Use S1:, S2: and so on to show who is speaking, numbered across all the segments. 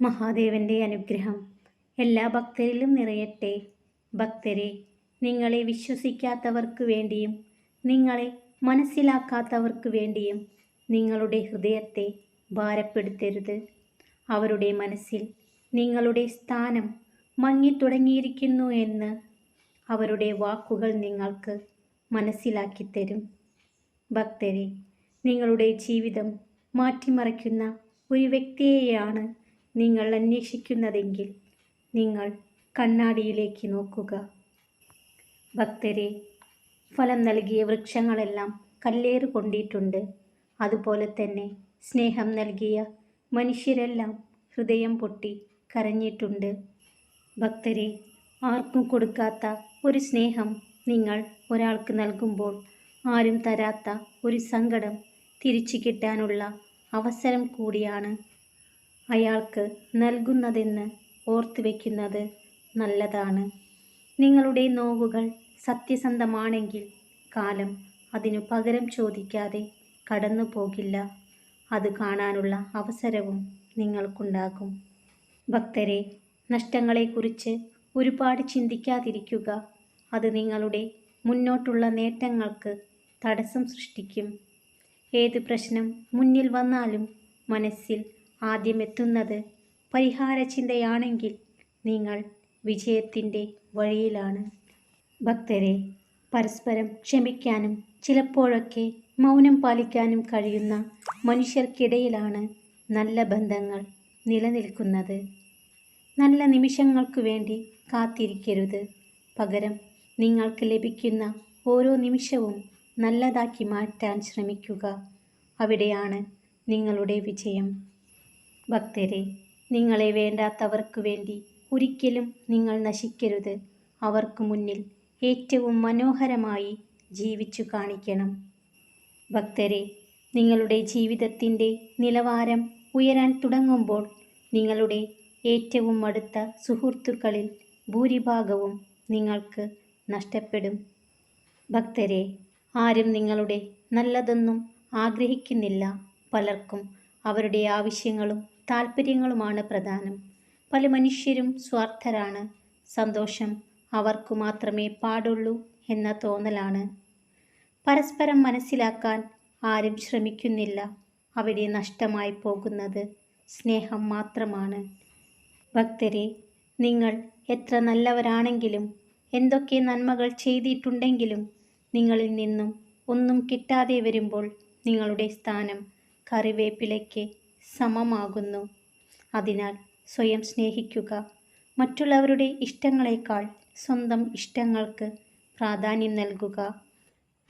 S1: മഹാദേവന്റെ അനുഗ്രഹം എല്ലാ ഭക്തരിലും നിറയട്ടെ. ഭക്തരെ നിങ്ങളെ വിശ്വസിക്കാത്തവർക്ക് വേണ്ടിയും നിങ്ങളെ മനസ്സിലാക്കാത്തവർക്ക് വേണ്ടിയും നിങ്ങളുടെ ഹൃദയത്തെ ഭാരപ്പെടുത്തരുത്. അവരുടെ മനസ്സിൽ നിങ്ങളുടെ സ്ഥാനം മങ്ങിത്തുടങ്ങിയിരിക്കുന്നു എന്ന് അവരുടെ വാക്കുകൾ നിങ്ങൾക്ക് മനസ്സിലാക്കിത്തരും. ഭക്തരെ നിങ്ങളുടെ ജീവിതം മാറ്റിമറിക്കുന്ന ഒരു വ്യക്തിയെയാണ് നിങ്ങൾ അന്വേഷിക്കുന്നതെങ്കിൽ നിങ്ങൾ കണ്ണാടിയിലേക്ക് നോക്കുക. ഭക്തരെ ഫലം നൽകിയ വൃക്ഷങ്ങളെല്ലാം കല്ലേറ് കൊണ്ടിട്ടുണ്ട് അതുപോലെ തന്നെ സ്നേഹം നൽകിയ മനുഷ്യരെല്ലാം ഹൃദയം പൊട്ടി കരഞ്ഞിട്ടുണ്ട്. ഭക്തരെ ആർക്കും കൊടുക്കാത്ത ഒരു സ്നേഹം നിങ്ങൾ ഒരാൾക്ക് നൽകുമ്പോൾ ആരും തരാത്ത ഒരു സങ്കടം തിരിച്ചു കിട്ടാനുള്ള അവസരം കൂടിയാണ് അയാൾക്ക് നൽകുന്നതെന്ന് ഓർത്തു വയ്ക്കുന്നത് നല്ലതാണ്. നിങ്ങളുടെ നോവുകൾ സത്യസന്ധമാണെങ്കിൽ കാലം അതിനു പകരം ചോദിക്കാതെ കടന്നു പോകില്ല അത് കാണാനുള്ള അവസരവും നിങ്ങൾക്കുണ്ടാകും. ഭക്തരെ നഷ്ടങ്ങളെക്കുറിച്ച് ഒരുപാട് ചിന്തിക്കാതിരിക്കുക. അത് നിങ്ങളുടെ മുന്നോട്ടുള്ള നേട്ടങ്ങൾക്ക് തടസ്സം സൃഷ്ടിക്കും. ഏത് പ്രശ്നം മുന്നിൽ വന്നാലും മനസ്സിൽ ആദ്യം എത്തുന്നത് പരിഹാര ചിന്തയാണെങ്കിൽ നിങ്ങൾ വിജയത്തിന്റെ വഴിയിലാണ്. ഭക്തരെ പരസ്പരം ക്ഷമിക്കാനും ചിലപ്പോഴൊക്കെ മൗനം പാലിക്കാനും കഴിയുന്ന മനുഷ്യർക്കിടയിലാണ് നല്ല ബന്ധങ്ങൾ നിലനിൽക്കുന്നത്. നല്ല നിമിഷങ്ങൾക്കു വേണ്ടി കാത്തിരിക്കരുത്. പകരം നിങ്ങൾക്ക് ലഭിക്കുന്ന ഓരോ നിമിഷവും നല്ലതാക്കി മാറ്റാൻ ശ്രമിക്കുക. അവിടെയാണ് നിങ്ങളുടെ വിജയം. ഭക്തരെ നിങ്ങളെ വേണ്ടാത്തവർക്ക് വേണ്ടി ഒരിക്കലും നിങ്ങൾ നശിക്കരുത്. അവർക്ക് മുന്നിൽ ഏറ്റവും മനോഹരമായി ജീവിച്ചു കാണിക്കണം. ഭക്തരെ നിങ്ങളുടെ ജീവിതത്തിന്റെ നിലവാരം ഉയരാൻ തുടങ്ങുമ്പോൾ നിങ്ങളുടെ ഏറ്റവും അടുത്ത സുഹൃത്തുക്കളിൽ ഭൂരിഭാഗവും നിങ്ങൾക്ക് നഷ്ടപ്പെടും. ഭക്തരെ ആരും നിങ്ങളുടെ നല്ലതൊന്നും ആഗ്രഹിക്കുന്നില്ല. പലർക്കും അവരുടെ ആവശ്യങ്ങളും താല്പര്യങ്ങളുമാണ് പ്രധാനം. പല മനുഷ്യരും സ്വാർത്ഥരാണ്. സന്തോഷം അവർക്കു മാത്രമേ പാടുള്ളൂ എന്ന തോന്നലാണ്. പരസ്പരം മനസ്സിലാക്കാൻ ആരും ശ്രമിക്കുന്നില്ല. അവിടെ നഷ്ടമായി പോകുന്നത് സ്നേഹം മാത്രമാണ്. ഭക്തരെ നിങ്ങൾ എത്ര നല്ലവരാണെങ്കിലും എന്തൊക്കെ നന്മകൾ ചെയ്തിട്ടുണ്ടെങ്കിലും നിങ്ങളിൽ നിന്നും ഒന്നും കിട്ടാതെ വരുമ്പോൾ നിങ്ങളുടെ സ്ഥാനം കറിവേപ്പിലയ്ക്ക് സമമാകുന്നു. അതിനാൽ സ്വയം സ്നേഹിക്കുക. മറ്റുള്ളവരുടെ ഇഷ്ടങ്ങളെക്കാൾ സ്വന്തം ഇഷ്ടങ്ങൾക്ക് പ്രാധാന്യം നൽകുക.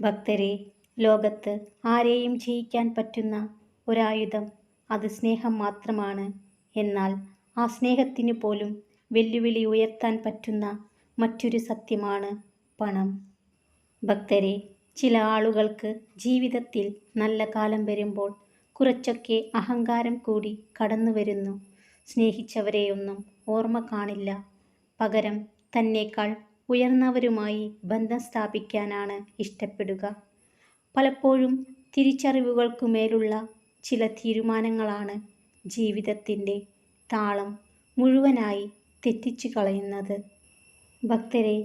S1: ഭക്തരെ ലോകത്ത് ആരെയും ജയിക്കാൻ പറ്റുന്ന ഒരായുധം അത് സ്നേഹം മാത്രമാണ്. എന്നാൽ ആ സ്നേഹത്തിന് പോലും വെല്ലുവിളി ഉയർത്താൻ പറ്റുന്ന മറ്റൊരു സത്യമാണ് പണം. ഭക്തരെ ചില ആളുകൾക്ക് ജീവിതത്തിൽ നല്ല കാലം വരുമ്പോൾ കുറച്ചൊക്കെ അഹങ്കാരം കൂടി കടന്നു വരുന്നു. സ്നേഹിച്ചവരെയൊന്നും ഓർമ്മ കാണില്ല. പകരം തന്നേക്കാൾ ഉയർന്നവരുമായി ബന്ധം സ്ഥാപിക്കാനാണ് ഇഷ്ടപ്പെടുക. പലപ്പോഴും തിരിച്ചറിവുകൾക്കുമേലുള്ള ചില തീരുമാനങ്ങളാണ് ജീവിതത്തിന്റെ താളം മുഴുവനായി തെറ്റിച്ചു കളയുന്നത്. ഭക്തരെ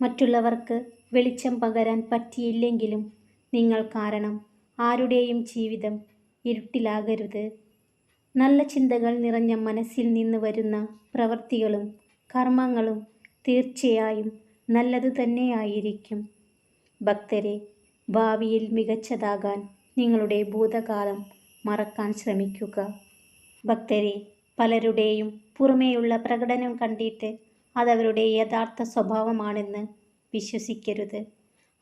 S1: മറ്റുള്ളവർക്ക് വെളിച്ചം പകരാൻ പറ്റിയില്ലെങ്കിലും നിങ്ങൾ കാരണം ആരുടെയും ജീവിതം ഇരുട്ടിലാകരുത്. നല്ല ചിന്തകൾ നിറഞ്ഞ മനസ്സിൽ നിന്ന് വരുന്ന പ്രവൃത്തികളും കർമ്മങ്ങളും തീർച്ചയായും നല്ലതു തന്നെയായിരിക്കും. ഭക്തരെ ഭാവിയിൽ മികച്ചതാകാൻ നിങ്ങളുടെ ഭൂതകാലം മറക്കാൻ ശ്രമിക്കുക. ഭക്തരെ പലരുടെയും പുറമേയുള്ള പ്രകടനം കണ്ടിട്ട് അതവരുടെ യഥാർത്ഥ സ്വഭാവമാണെന്ന് വിശ്വസിക്കരുത്.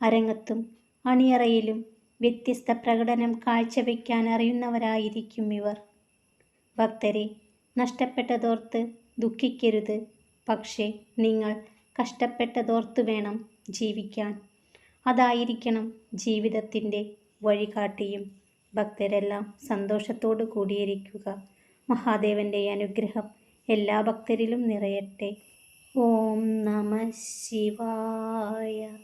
S1: അരങ്ങത്തും അണിയറയിലും വ്യത്യസ്ത പ്രകടനം കാഴ്ചവെക്കാൻ അറിയുന്നവരായിരിക്കും ഇവർ. ഭക്തരെ നഷ്ടപ്പെട്ടതോർത്ത് ദുഃഖിക്കരുത്. പക്ഷേ നിങ്ങൾ കഷ്ടപ്പെട്ടതോർത്ത് വേണം ജീവിക്കാൻ. അതായിരിക്കണം ജീവിതത്തിന്റെ വഴികാട്ടിയും. ഭക്തരെല്ലാം സന്തോഷത്തോടു കൂടിയിരിക്കുക. മഹാദേവന്റെ അനുഗ്രഹം എല്ലാ ഭക്തരിലും നിറയട്ടെ. ഓം നമ ശിവായ.